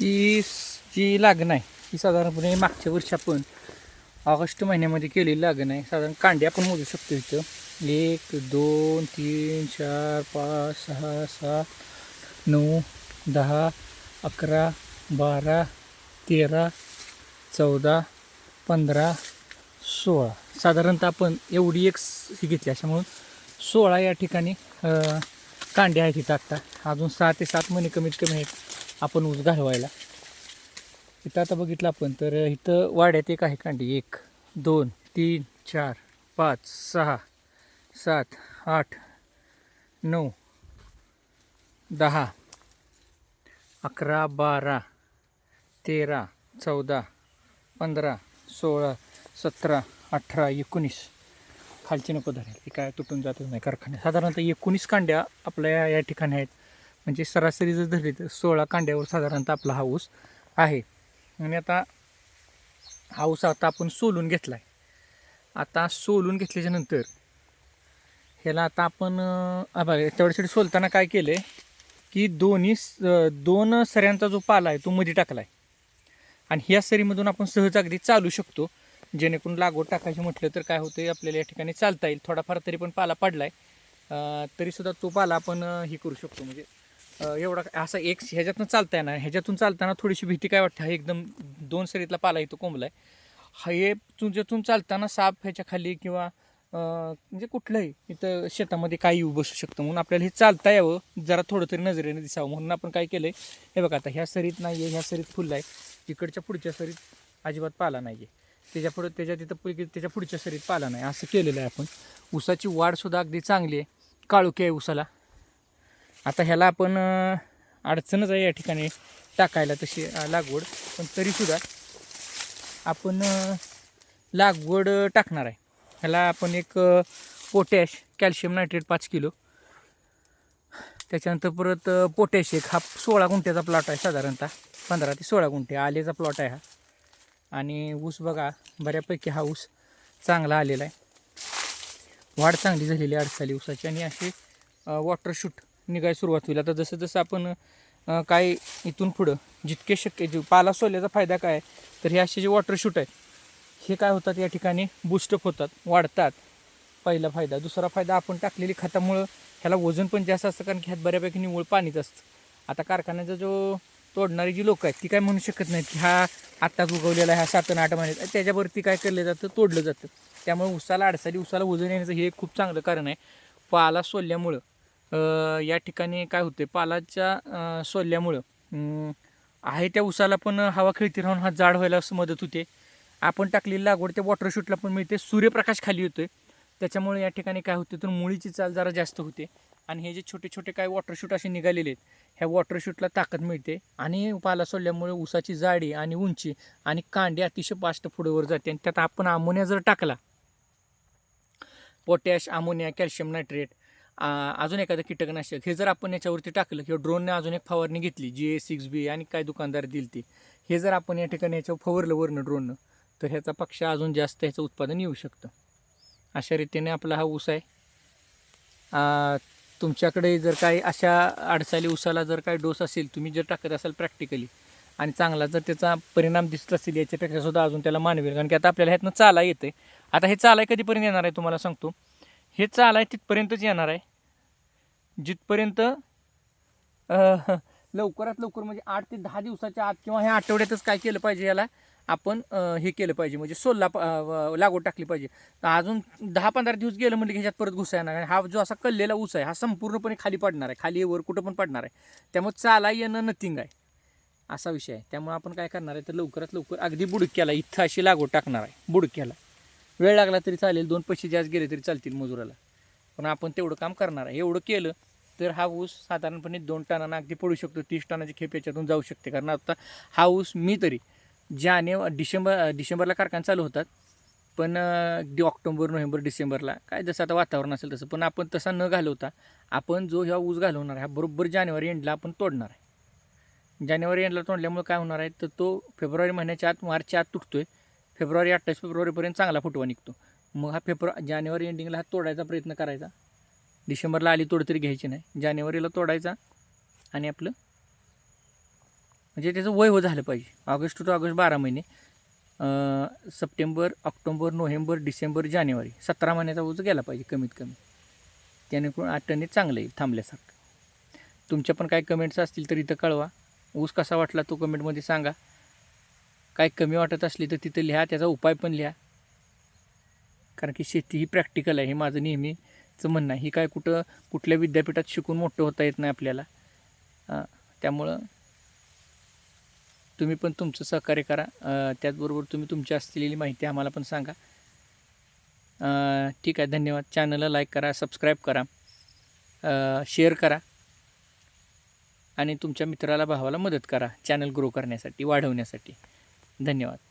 ती जी लागण आहे ही साधारणपणे मागच्या वर्षी आपण ऑगस्ट महिन्यामध्ये केलेली लागण आहे. साधारण कांडे आपण मोजू शकतो इथं. एक दोन तीन चार पाच सहा सात नऊ दहा अकरा बारा तेरा चौदा पंधरा सोळा. साधारणतः आपण एवढी एक ही घेतली. अशामुळं सोळा या ठिकाणी कांडे आहेत इथं आत्ता अजून सहा ते सात महिने कमीत कमी आहेत. आपण ऊस घालवायला. इथं आता बघितलं आपण तर इथं वाड्यात एक आहे कांडी. एक दोन तीन चार पाच सहा सात आठ नऊ दहा अकरा बारा तेरा चौदा पंधरा सोळा सतरा अठरा एकोणीस. खालची नको धरेल ती काय तुटून जातच नाही कारखान्यात. साधारणतः एकोणीस कांड्या आपल्या या ठिकाणी आहेत. म्हणजे सरासरी जर धरली तर सोळा कांड्यावर साधारणतः आपला हा ऊस आहे. आणि आता हा ऊस आता आपण सोलून घेतला आहे आता सोलून घेतल्याच्या नंतर ह्याला आता आपण तेवढ्यासाठी सोलताना काय केलं आहे की दोन्ही स- दोन सऱ्यांचा जो पाला आहे तो मध्ये टाकला आहे आणि ह्या सरीमधून आपण सहज अगदी चालू शकतो. जेणेकरून लागवड टाकायची म्हटलं तर काय होतं आपल्याला या ठिकाणी चालता येईल. थोडाफार तरी पण पाला पडला आहे तरीसुद्धा तो पाला आपण हे करू शकतो. म्हणजे एवढा असा एक ह्याच्यातून चालता येणार ह्याच्यातून चालताना थोडीशी भीती काय वाटते? हा एकदम दोन सरीतला पाला इथं कोंबला आहे हा हे तुमच्यातून चालताना साप ह्याच्या खाली किंवा म्हणजे कुठलंही इथं शेतामध्ये काही येऊ बसू शकतं. म्हणून आपल्याला हे चालता यावं जरा थोडं तरी नजरेने दिसावं. म्हणून आपण काय केलं आहे हे बघा आता ह्या सरीत नाही आहे ह्या सरीत फुल आहे इकडच्या पुढच्या सरीत अजिबात पाला नाही आहे त्याच्या पुढं त्याच्या तिथं त्याच्या पुढच्या सरीत पाला नाही. असं केलेलं आहे आपण. ऊसाची वाढसुद्धा अगदी चांगली आहे. काळुकी आहे ऊसाला. आता ह्याला आपण अडचणच आहे या ठिकाणी टाकायला तशी लागवड. पण तरीसुद्धा आपण लागवड टाकणार आहे. ह्याला आपण एक पोटॅश कॅल्शियम नायट्रेट पाच किलो. त्याच्यानंतर परत पोटॅश एक हा सोळा गुंठ्याचा प्लॉट आहे साधारणतः. पंधरा ते सोळा गुंठे आलेचा प्लॉट आहे हा. आणि ऊस बघा बऱ्यापैकी हा ऊस चांगला आलेला आहे. वाढ चांगली झालेली आहे ऊसाची. आणि असे वॉटर शूट निघायला सुरुवात होईल. आता जसं जसं आपण काय इथून पुढं जितके शक्य जे पाला सोल्याचा फायदा काय तर हे असे जे वॉटर शूट आहेत हे काय होतात? या ठिकाणी बुस्टअप होतात वाढतात. पहिला फायदा. दुसरा फायदा आपण टाकलेली खतामुळं ह्याला वजन पण जास्त असतं कारण की ह्यात बऱ्यापैकी निव्वळ पाणीच असतं. आता कारखान्याचा जो तोडणारी जी लोक आहेत ती काय म्हणू शकत नाहीत की हा आत्ताच उगवलेला ह्या हा सात आठ महिन्यात त्याच्यावरती काय केलं जातं? तोडलं जातं. त्यामुळे उसाला अडसाली उसाला वजन येण्याचं हे खूप चांगलं कारण आहे. पाला सोलल्यामुळं या ठिकाणी काय होते पालाच्या सोल्यामुळं सोलल्यामुळं आहे त्या उसाला पण हवा खेळती राहून हा जाड व्हायला असं मदत होते. आपण टाकलेली लागवड त्या वॉटरशूटला पण मिळते. सूर्यप्रकाश खाली येतोय. त्याच्यामुळे या ठिकाणी काय होते तर मुळीची चाल जरा जास्त होते. आणि हे जे छोटे छोटे काय वॉटरशूट असे निघालेले आहेत ह्या वॉटरशूटला ताकद मिळते. आणि पाला सोडल्यामुळे ऊसाची जाडी आणि उंची आणि कांडी अतिशय फास्ट पुढेवर जाते. आणि त्यात आपण अमोनिया जर टाकला पोटॅश अमोनिया कॅल्शियम नायट्रेट अजून एखादं कीटकनाशक हे जर आपण याच्यावरती टाकलं किंवा ड्रोनने अजून एक फवारणी घेतली जी ए सिक्स बी आणि काय दुकानदार दिली ती हे जर आपण या ठिकाणी याच्यावर फवारलं वरनं ड्रोननं तर ह्याचा पक्ष अजून जास्त ह्याचं उत्पादन येऊ शकतं. अशा रीतीने आपला हा ऊस आहे. तुमच्याकडे जर काही अशा अडचाली उसाला जर काही डोस असेल तुम्ही जर टाकत असाल प्रॅक्टिकली आणि चांगला जर त्याचा परिणाम दिसत असेल याच्यापेक्षा सुद्धा अजून त्याला मानवेल कारण की आता आपल्याला ह्यातनं चाला येते आता हे चालाय कधीपर्यंत येणार आहे तुम्हाला सांगतो. हे चालाय तिथपर्यंतच येणार आहे. जिथपर्यंत लवकरात लवकर म्हणजे आठ ते दहा दिवसाच्या आत किंवा ह्या आठवड्यातच काय केलं पाहिजे याला आपण हे केलं पाहिजे. म्हणजे सोलला प- लागवड टाकली पाहिजे. तर अजून दहा पंधरा दिवस गेलं म्हणजे ह्याच्यात परत घुसा येणार आणि हा जो असा कल्लेला ऊस आहे हा संपूर्णपणे खाली पडणार आहे. खाली वर कुठं पण पडणार आहे. त्यामुळे चाला येणं नथिंग आहे. असा विषय आहे. त्यामुळे आपण काय करणार आहे तर लवकरात लवकर अगदी बुडक्याला इथं अशी लागवड टाकणार आहे. बुडक्याला. वेळ लागला तरी चालेल दोन पैसे जास्त गेले तरी चालतील मजुराला. पण आपण तेवढं काम करणार आहे. एवढं केलं तर हा ऊस साधारणपणे दोन टनांना अगदी पडू शकतो. तीस टनाची खेप याच्यातून जाऊ शकते. कारण आता हा ऊस मी तरी जानेव डिसेंबर डिसेंबरला कारखाना चालू होतात. पण ऑक्टोबर नोव्हेंबर डिसेंबरला काय जसं आता वातावरण असेल तसं. पण आपण तसा न घालवता आपण जो ह्या ऊस घालवणार आहे हा बरोबर जानेवारी एंडला आपण तोडणार आहे. जानेवारी एंडला तोडल्यामुळे काय होणार आहे? तर तो फेब्रुवारी महिन्याच्या आत मार्चच्या आत तुटतो आहे फेब्रुवारी अठ्ठावीस फेब्रुवारीपर्यंत चांगला फुटवा निघतो. मग हा फेब्रुवारी जानेवारी एंडिंगला हा तोडायचा प्रयत्न करायचा. डिसेंबरला आली तोड तरी घ्यायची नाही. जानेवारीला तोडायचा आणि आपलं म्हणजे त्याचं वय हो झालं पाहिजे. ऑगस्ट टू ऑगस्ट बारा महिने. सप्टेंबर ऑक्टोबर नोव्हेंबर डिसेंबर जानेवारी सतरा महिन्याचा ऊस गेला पाहिजे कमीत कमी. त्याने आठ टने चांगलं येईल थांबल्यासारखं. तुमच्या पण काय कमेंट्स असतील तर इथं कळवा. ऊस कसा वाटला तो कमेंटमध्ये सांगा. काय कमी वाटत असली तर तिथं लिहा त्याचा उपाय पण लिहा. कारण की शेती ही प्रॅक्टिकल आहे हे माझं नेहमीचं म्हणणं आहे. ही काय कुठं कुठल्या विद्यापीठात शिकून मोठं होता येत नाही आपल्याला. त्यामुळं तुम्ही पण तुमचं सहकार्य करा. त्याचबरोबर तुम्ही तुमची असलेली माहिती आम्हाला पण सांगा. ठीक आहे धन्यवाद. चॅनलला लाईक करा सबस्क्राईब करा. शेअर करा. आणि तुमच्या मित्राला भावाला मदत करा. चॅनल ग्रो करण्यासाठी वाढवण्यासाठी. धन्यवाद.